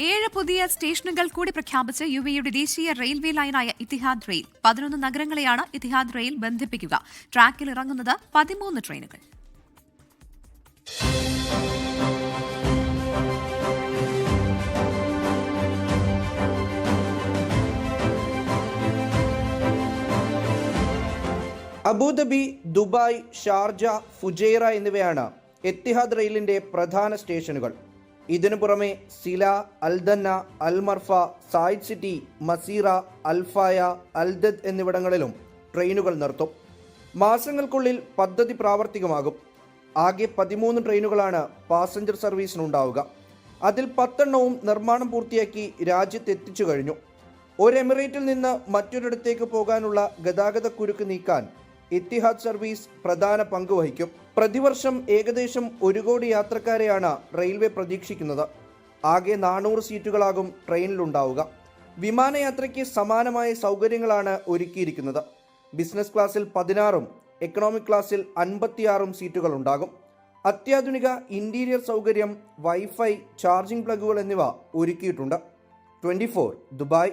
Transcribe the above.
ഏഴ് പുതിയ സ്റ്റേഷനുകൾ കൂടി പ്രഖ്യാപിച്ച് യു എയുടെ ദേശീയ റെയിൽവേ ലൈനായ ഇത്തിഹാദ് റെയിൽ. പതിനൊന്ന് നഗരങ്ങളെയാണ് ഇത്തിഹാദ് റെയിൽ ബന്ധിപ്പിക്കുക. ട്രാക്കിൽ ഇറങ്ങുന്നത് പതിമൂന്ന് ട്രെയിനുകൾ. Abu Dhabi Dubai Sharjah Fujairah എന്നിവയാണ് എത്തിഹാദ് റെയിലിന്റെ പ്രധാന സ്റ്റേഷനുകൾ. ഇതിനു പുറമെ സില അൽദന്ന അൽമർഫ സായിദ് സിറ്റി മസീറ അൽഫായ അൽദദ് എന്നിവിടങ്ങളിലും ട്രെയിനുകൾ നിർത്തും. മാസങ്ങൾക്കുള്ളിൽ പദ്ധതി പ്രാവർത്തികമാകും. ആകെ പതിമൂന്ന് ട്രെയിനുകളാണ് പാസഞ്ചർ സർവീസിനുണ്ടാവുക. അതിൽ പത്തെണ്ണവും നിർമ്മാണം പൂർത്തിയാക്കി രാജ്യത്ത് എത്തിച്ചു കഴിഞ്ഞു. ഒരു എമിറേറ്റിൽ നിന്ന് മറ്റൊരിടത്തേക്ക് പോകാനുള്ള ഗതാഗത കുരുക്ക് നീക്കാൻ ഇത്തിഹാദ് സർവീസ് പ്രധാന പങ്ക് വഹിക്കും. പ്രതിവർഷം ഏകദേശം ഒരു കോടി യാത്രക്കാരെയാണ് റെയിൽവേ പ്രതീക്ഷിക്കുന്നത്. ആകെ നാനൂറ് സീറ്റുകളാകും ട്രെയിനിലുണ്ടാവുക. വിമാനയാത്രയ്ക്ക് സമാനമായ സൗകര്യങ്ങളാണ് ഒരുക്കിയിരിക്കുന്നത്. ബിസിനസ് ക്ലാസ്സിൽ പതിനാറും എക്കണോമിക് ക്ലാസ്സിൽ അൻപത്തിയാറും സീറ്റുകൾ ഉണ്ടാകും അത്യാധുനിക ഇന്റീരിയർ സൗകര്യം വൈഫൈ ചാർജിംഗ് പ്ലഗുകൾ എന്നിവ ഒരുക്കിയിട്ടുണ്ട്. Twenty Dubai.